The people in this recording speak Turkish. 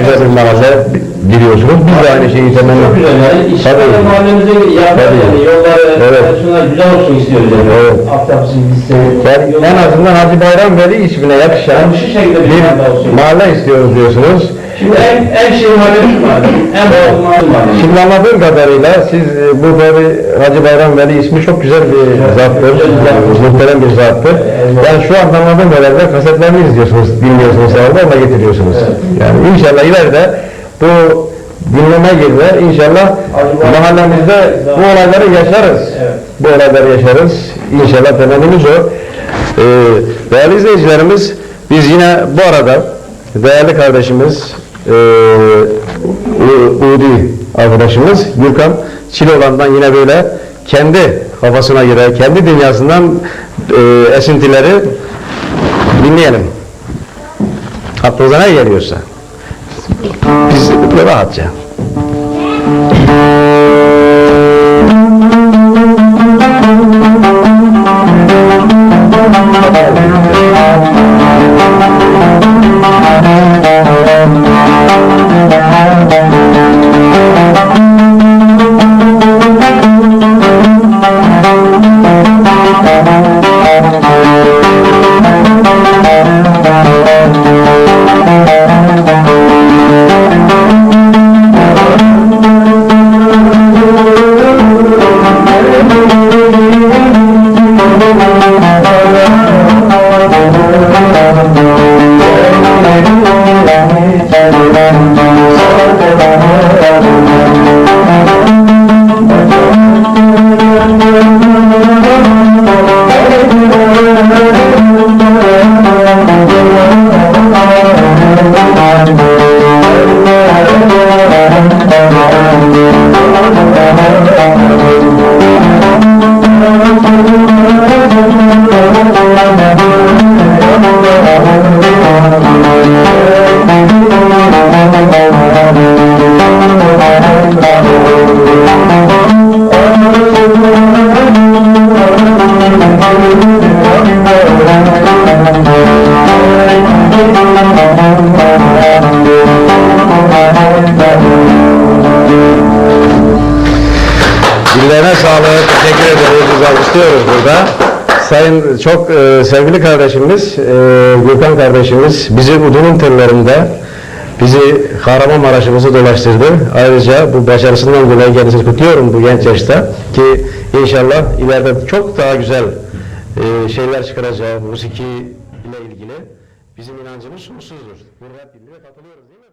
güzel bir mahalle biliyorsunuz. Biz de aynı şeyi temenni Çok güzel yani. İşte Tabii. mahallemize yardım yani. Yollar, Evet. şunlar güzel olsun istiyoruz yani. Evet. Altyapısı, gitse. Yani en azından Hacı Bayram Veli ismine yakışan bir mahalle istiyoruz diyorsunuz. Şimdi en, en şey. En mahalle. Şimdi anladığım kadarıyla siz e, bu tabi Hacı Bayram Veli ismi çok güzel bir zattır. Muhterem bir zattır. Yani şu anda anladığım kadarıyla kasetlerini izliyorsunuz, dinliyorsunuz herhalde ona getiriyorsunuz. Yani inşallah ileride bu dinleme gibi inşallah mahallemizde bu olayları yaşarız. Bu olayları yaşarız. İnşallah temennimiz o. Ee, değerli izleyicilerimiz biz yine bu arada değerli kardeşimiz e, Udi arkadaşımız Gürkan Çiloğlan'dan yine böyle kendi kafasına göre, kendi dünyasından e, esintileri dinleyelim. Aklınıza ne geliyorsa. Biz rahatça. Dillerine sağlık. Teşekkür ederiz. Biz alkışlıyoruz burada. Sayın çok e, sevgili kardeşimiz, e, Gürkan kardeşimiz bizi Udun'un tırlarında bizi Kahramanmaraş'ımızı dolaştırdı. Ayrıca bu başarısından dolayı kendisini kutluyorum bu genç yaşta ki inşallah ileride çok daha güzel e, şeyler çıkaracağı musiki ile ilgili bizim inancımız sonsuzdur. Birlikte katılıyoruz değil mi?